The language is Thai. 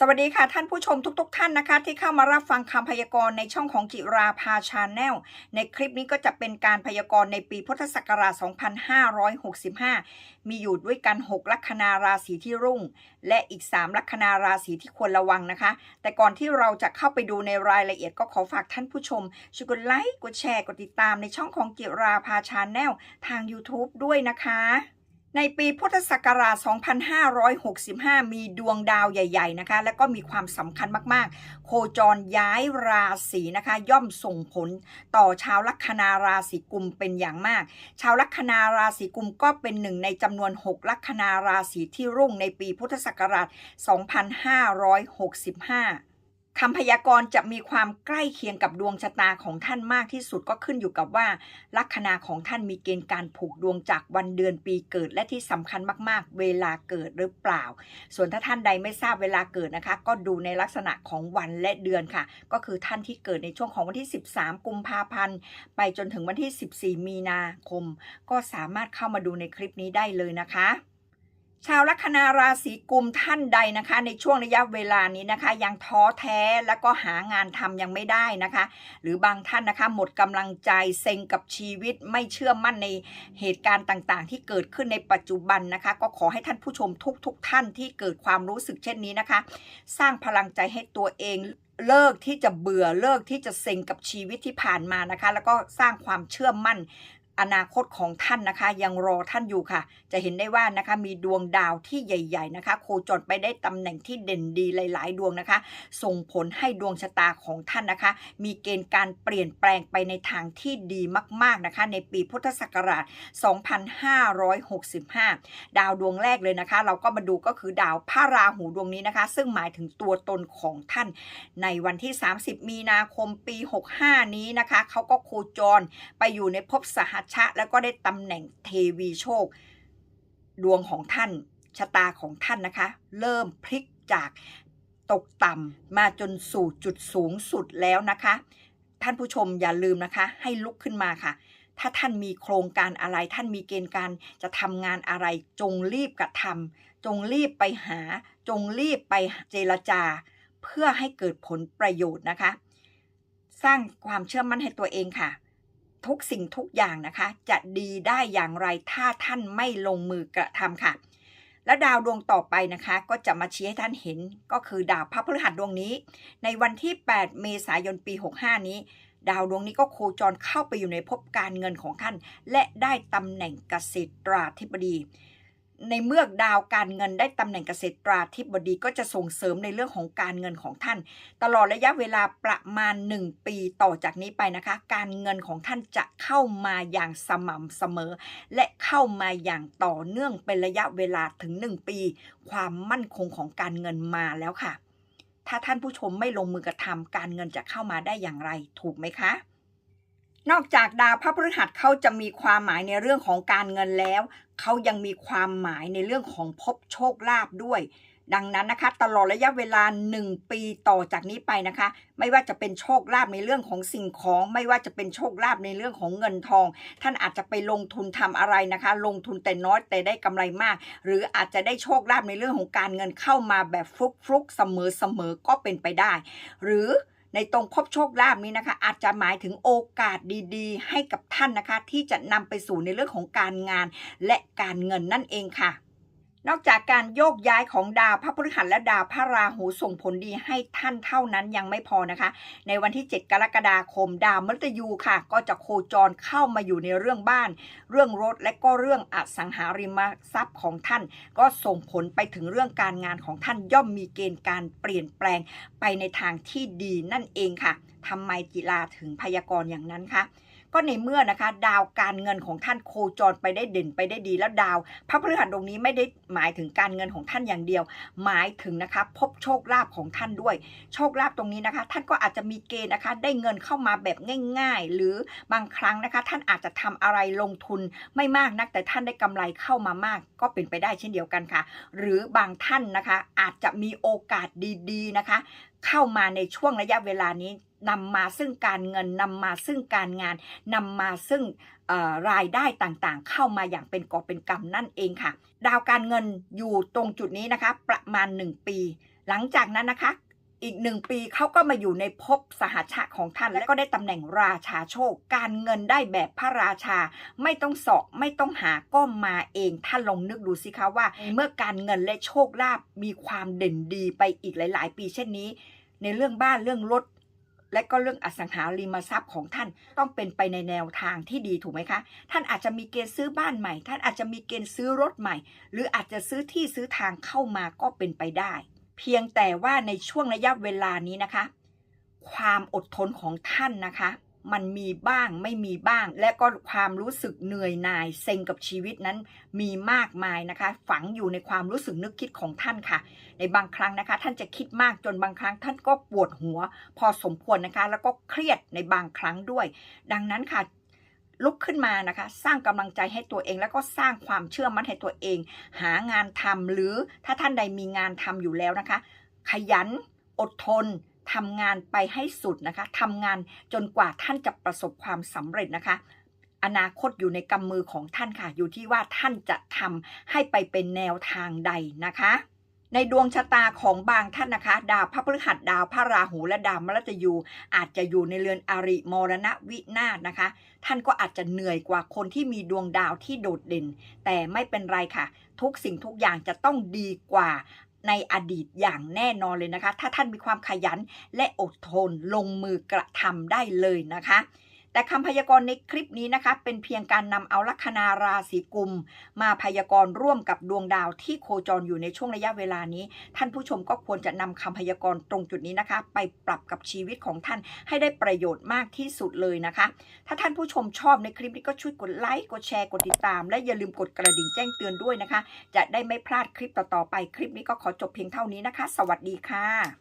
สวัสดีค่ะท่านผู้ชมทุกๆท่านนะคะ ที่เข้ามารับฟังคำพยากรณ์ในช่องของจิราภาชาแนลในคลิปนี้ก็จะเป็นการพยากรณ์ในปีพุทธศักราช 2565 มีอยู่ด้วยกัน 6 ลัคนาราศีที่รุ่ง และอีก 3 ลัคนาราศีที่ควรระวังนะคะ แต่ก่อนที่เราจะเข้าไปดูในรายละเอียดก็ขอฝากท่านผู้ชมช่วยกดไลค์กดแชร์กดติดตามในช่องของจิราภาชาแนลทาง YouTube ด้วยนะคะ ในปีพุทธศักราช 2565 มีดวงดาวใหญ่ ๆ นะคะ และก็มีความสำคัญมาก ๆ โคจรย้ายราศีนะคะ ย่อมส่งผลต่อชาวลัคนาราศีกุมเป็นอย่างมาก ชาวลัคนาราศีกุมก็เป็นหนึ่งในจำนวน 6 ลัคนาราศีที่รุ่งในปีพุทธศักราช 2565 คำพยากรณ์จะมีความใกล้เคียงกับดวงชะตาของท่านมากที่สุดก็ขึ้นอยู่กับว่าลัคนาของท่านมีเกณฑ์การผูกดวงจากวันเดือนปีเกิด และที่สำคัญมากๆ เวลาเกิดหรือเปล่า ส่วนถ้าท่านใดไม่ทราบเวลาเกิดนะคะ ก็ดูในลักษณะของวันและเดือนค่ะ ก็คือท่านที่เกิดในช่วงของวันที่ 13 กุมภาพันธ์ ไปจนถึงวันที่ 14 มีนาคม ก็สามารถเข้ามาดูในคลิปนี้ได้เลยนะคะ ชาวลัคนาราศีกุมท่านใดนะคะ ในช่วงระยะเวลานี้นะคะ ยังท้อแท้แล้วก็หางานทำยังไม่ได้นะคะ หรือบางท่านนะคะหมดกำลังใจเซ็งกับชีวิตไม่เชื่อมั่นในเหตุการณ์ต่างๆ ที่เกิดขึ้นในปัจจุบันนะคะ ก็ขอให้ท่านผู้ชมทุกๆทท่านที่เกิดความรู้สึกเช่นนี้นะคะ สร้างพลังใจให้ตัวเองเลิกที่จะเบื่อเลิกที่จะเซ็งกับชีวิตที่ผ่านมานะคะ แล้วก็สร้างความเชื่อมั่น อนาคตของท่านนะคะ ยังรอท่านอยู่ค่ะ จะเห็นได้ว่านะคะมีดวงดาวที่ใหญ่ ๆนะคะ โคจรไปได้ตำแหน่งที่เด่นดีหลาย ๆ ดวงนะคะ ส่งผลให้ดวงชะตาของท่านนะคะ มีเกณฑ์การเปลี่ยนแปลงไปในทางที่ดีมาก ๆนะคะ ในปีพุทธศักราช 2565 ดาวดวงแรกเลยนะคะ เราก็มาดูก็คือดาวพระราหูดวงนี้นะคะ ซึ่งหมายถึงตัวตนของท่าน ในวันที่ 30 มีนาคมปี 65 นี้นะคะเขาก็โคจรไปอยู่ในภพสหัชชะ แล้วก็ได้ตำแหน่งเทวีโชค ดวงของท่านชะตาของท่านนะคะ เริ่มพลิกจากตกต่ำมาจนสู่จุดสูงสุดแล้วนะคะ ท่านผู้ชมอย่าลืมนะคะ ให้ลุกขึ้นมาค่ะ ถ้าท่านมีโครงการอะไร ท่านมีเกณฑ์การจะทำงานอะไร จงรีบกระทำจงรีบไปหา จงรีบไปเจรจา เพื่อให้เกิดผลประโยชน์นะคะ สร้างความเชื่อมั่นให้ตัวเองค่ะ ทุกสิ่งทุกอย่างนะคะ จะดีได้อย่างไรถ้าท่านไม่ลงมือกระทำค่ะ และดาวดวงต่อไปนะคะ ก็จะมาชี้ให้ท่านเห็นก็คือดาวพระพฤหัสดวงนี้ ในวันที่ 8 เมษายนปี 65 นี้ดาวดวงนี้ก็โคจรเข้าไปอยู่ในภพการเงินของท่าน และได้ตำแหน่งเกษตราธิบดี ในเมื่อดาวการเงินได้ตำแหน่งเกษตราธิบดีก็จะส่งเสริมในเรื่องของการเงินของท่าน ตลอดระยะเวลาประมาณ 1 ปีต่อจากนี้ไปนะคะ การเงินของท่านจะเข้ามาอย่างสม่ำเสมอ และเข้ามาอย่างต่อเนื่องเป็นระยะเวลาถึง 1 ปี ความมั่นคงของการเงินมาแล้วค่ะ ถ้าท่านผู้ชมไม่ลงมือกระทำการเงินจะเข้ามาได้อย่างไร ถูกไหมคะ นอกจากดาวพระพฤหัสเขาจะมีความหมายในเรื่องของการเงินแล้ว เขายังมีความหมายในเรื่องของภพโชคลาภด้วย ดังนั้นนะคะ ตลอดระยะเวลา 1 ปีต่อจากนี้ไปนะคะ ไม่ว่าจะเป็นโชคลาภในเรื่องของสิ่งของ ไม่ว่าจะเป็นโชคลาภในเรื่องของเงินทอง ท่านอาจจะไปลงทุนทำอะไรนะคะ ลงทุนแต่น้อยแต่ได้กำไรมาก หรืออาจจะได้โชคลาภในเรื่องของการเงินเข้ามาแบบฟลุกฟุกๆเสมอเสมอๆก็เป็นไปได้ หรือ ในตรงพบโชคลาภนี้นะคะ อาจจะหมายถึงโอกาสดีๆ ให้กับท่านนะคะ ที่จะนำไปสู่ในเรื่องของการงานและการเงินนั่นเองค่ะ นอกจากการโยกย้ายของดาวพระพฤหัสและดาวพระราหูส่งผลดีให้ท่านเท่านั้นยังไม่พอนะคะ ในวันที่ 7 กรกฎาคม ดาวมฤตยูค่ะ ก็จะโคจรเข้ามาอยู่ในเรื่องบ้าน เรื่องรถและก็เรื่องอสังหาริมทรัพย์ของท่าน ก็ส่งผลไปถึงเรื่องการงานของท่านย่อมมีเกณฑ์การเปลี่ยนแปลงไปในทางที่ดีนั่นเองค่ะทำไมกีฬาถึงพยากรณ์อย่างนั้นคะ ก็ในเมื่อนะคะดาวการเงินของท่านโคจรไปได้เด่นไปได้ดีแล้วดาว พระพฤหัสดวงนี้ไม่ได้หมายถึงการเงินของท่านอย่างเดียว หมายถึงนะคะพบโชคลาภของท่านด้วย โชคลาภตรงนี้นะคะ ท่านก็อาจจะมีเกณฑ์นะคะ ได้เงินเข้ามาแบบง่าย ๆ หรือบางครั้งนะคะ ท่านอาจจะทำอะไรลงทุนไม่มากนัก แต่ท่านได้กำไรเข้ามามาก ก็เป็นไปได้เช่นเดียวกันค่ะ หรือบางท่านนะคะอาจจะมีโอกาสดีๆนะคะ เข้ามาในช่วงระยะเวลานี้ นำมาซึ่งการเงินนำมาซึ่งการงานนำมาซึ่งรายได้ต่างๆ เข้ามาอย่างเป็นกอบเป็นกำนั่นเองค่ะ ดาวการเงินอยู่ตรงจุดนี้นะคะ ประมาณ 1 ปี หลังจากนั้นนะคะ อีกหนึ่งปีเขาก็มาอยู่ในภพสหชาติของท่าน และก็ได้ตำแหน่งราชาโชค การเงินได้แบบพระราชา ไม่ต้องเสาะไม่ต้องหาก็มาเองท่านลองนึกดูสิคะว่า เมื่อการเงินและโชคลาภมีความเด่นดีไปอีกหลาย ๆ ปีเช่นนี้ ในเรื่องบ้านเรื่องรถ และก็เรื่องอสังหาริมทรัพย์ของท่านต้องเป็นไปในแนวทางที่ดีถูกไหมคะ ท่านอาจจะมีเกณฑ์ซื้อบ้านใหม่ ท่านอาจจะมีเกณฑ์ซื้อรถใหม่ หรืออาจจะซื้อที่ซื้อทางเข้ามาก็เป็นไปได้ เพียงแต่ว่าในช่วงระยะเวลานี้นะคะ ความอดทนของท่านนะคะ มันมีบ้างไม่มีบ้าง และก็ความรู้สึกเหนื่อยหน่ายเซ็งกับชีวิตนั้นมีมากมายนะคะ ฝังอยู่ในความรู้สึกนึกคิดของท่านค่ะ ในบางครั้งนะคะ ท่านจะคิดมากจนบางครั้งท่านก็ปวดหัว พอสมควรนะคะ แล้วก็เครียดในบางครั้งด้วย ดังนั้นค่ะลุกขึ้นมานะคะ สร้างกำลังใจให้ตัวเองแล้วก็สร้างความเชื่อมั่นให้ตัวเอง หางานทำหรือถ้าท่านใดมีงานทำอยู่แล้วนะคะ ขยันอดทน ทำงานไปให้สุดนะคะทำงานจนกว่าท่านจะประสบความสำเร็จนะคะ อนาคตอยู่ในกำมือของท่านค่ะ อยู่ที่ว่าท่านจะทำให้ไปเป็นแนวทางใดนะคะ ในดวงชะตาของบางท่านนะคะ ดาวพระพฤหัสดาวพระราหูและดาวมฤตยูอาจจะอยู่ในเรือนอาริมรณวินาศนะคะ ท่านก็อาจจะเหนื่อยกว่าคนที่มีดวงดาวที่โดดเด่น แต่ไม่เป็นไรค่ะ ทุกสิ่งทุกอย่างจะต้องดีกว่า ในอดีตอย่างแน่นอนเลยนะคะ ถ้าท่านมีความขยันและอดทนลงมือกระทำได้เลยนะคะ แต่คำพยากรณ์ในคลิปนี้นะคะ เป็นเพียงการนำเอาลัคนาราศีกุม มาพยากรณ์ร่วมกับดวงดาวที่โคจรอยู่ในช่วงระยะเวลานี้ ท่านผู้ชมก็ควรจะนำคำพยากรณ์ตรงจุดนี้นะคะ ไปปรับกับชีวิตของท่านให้ได้ประโยชน์มากที่สุดเลยนะคะ ถ้าท่านผู้ชมชอบในคลิปนี้ก็ช่วยกดไลค์กดแชร์กดติดตาม และอย่าลืมกดกระดิ่งแจ้งเตือนด้วยนะคะ จะได้ไม่พลาดคลิปต่อๆไปคลิปนี้ก็ขอจบเพียงเท่านี้นะคะ สวัสดีค่ะ